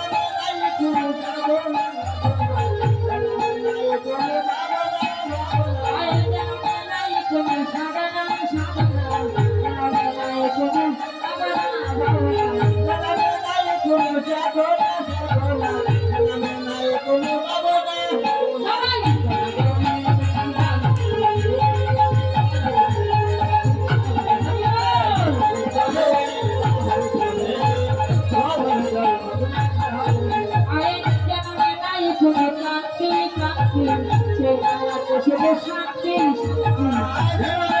Thank you. শুধু শান্তি শান্তি। এবারে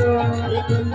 Thank you.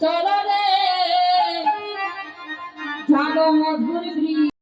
চলো